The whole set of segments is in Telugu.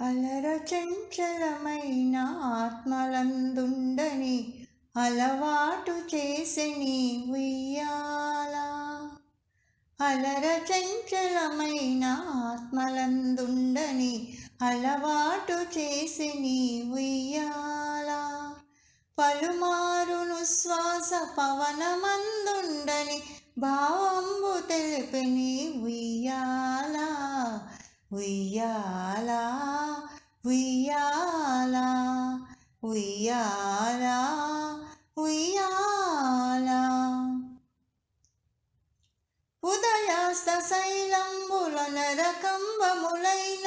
అలర చంచలమైన ఆత్మలందుండని అలవాటు చేసిని ఉయ్యాల. అలర చంచలమైన ఆత్మలందుండని అలవాటు చేసిని ఉయ్యాల. పలుమారును శ్వాస పవనమందుండని భావంబు తెలిపిని ఉయ్యాల. ఉయ్యాలా. ఉయ్యాలా ఉయ్యాలా. ఉదయాస్త శైలంబుల నరకంబములైన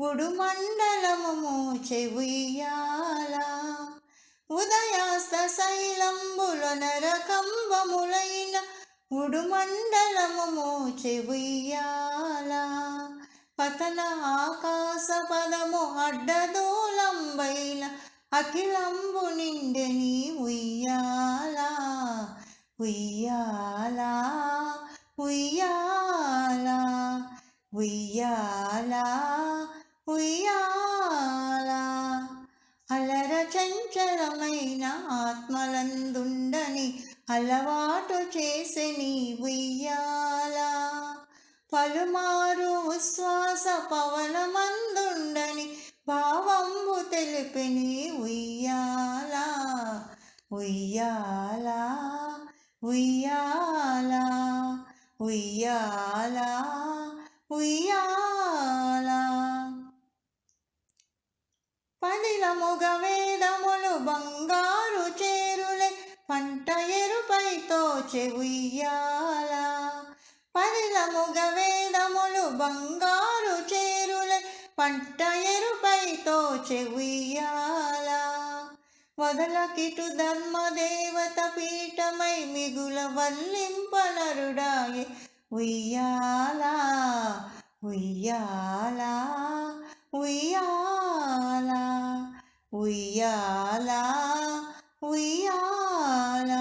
ఉడుమండలము మోచె ఉయ్యాలా. ఉదయాస్త శైలంబుల నరకంబములైన ఉడుమండలము మోచె ఉయ్యాలా. పతన ఆకాశ పదము అడ్డదోలంబైన అఖిలంబు నిండెని ఉయ్యాలా ఉయ్యాల ఉయ్యాల ఉయ్యాలా ఉయ్యాల. అలర చంచలమైన ఆత్మలందుండని అలవాటు చేసి నీ ఉయ్యాలా. పలుమారు ఉశ్వాస పవనమందుండని భావంబు తెలిపిని ఉయ్యాల ఉయ్యాల ఉయ్యాల ఉయ్యాల ఉయ్యాల. పదిలముగ వేదములు బంగారు చేరులే పంట ఎరుపైతో చెవుయ్యాల పదిలముగ వేదములు బంగారు చేరు పంట ఎరుపైతో చెవియాల. వదలకిటు ధర్మదేవత పీఠమై మిగుల వల్లింపనరుడాయే ఉయ్యాల ఉయ్యాల ఉయ్యాల ఉయ్యాల ఉయ్యాల.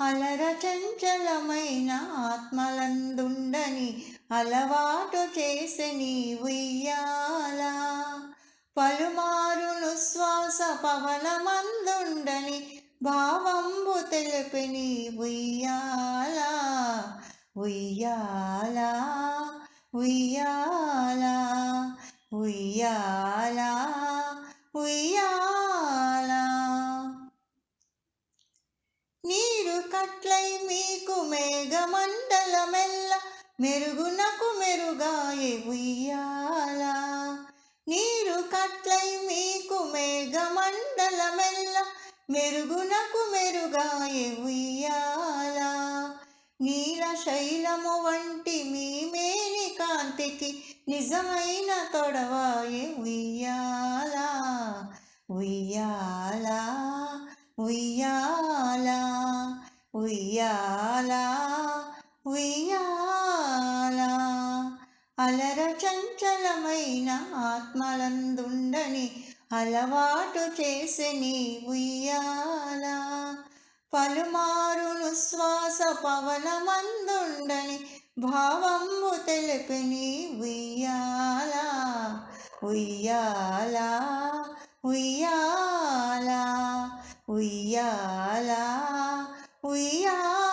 అలర చంచలమైన ఆత్మలందుండని అలవాటు చేసి చేసని ఉయ్యాల పలుమారును శ్వాస పవనమందుండని భావంబు తెలిపి తెలిపిని ఉయ్యాల ఉయ్యాల ఉయ్యాల ఉయ్యాల ఉయ్యాల. నీరు కట్లై మీకు మేఘమండలమెల్ల మెరుగునకు మెరుగాయే ఉయ్యాల నీరు కట్లై మీకు మేఘమండలమెల్ల మెరుగునకు మెరుగాయే ఉయ్యాల నీల శైలము వంటి మీ మేని కాంతికి నిజమైన తొడవాయే ఉయ్యాల ఉయ్యాల ఉయ్యాల ఉయ్యాల ఉయ్యాల. అలర చంచలమైన ఆత్మలందుండని అలవాటు చేసని ఉయ్యాల పలుమారును శ్వాస పవనమందుండని భావంబు తెలిపిని ఉయ్యాల ఉయ్యాల? ఉయ్యాల? ఉయ్యాల? ఉయ్యాల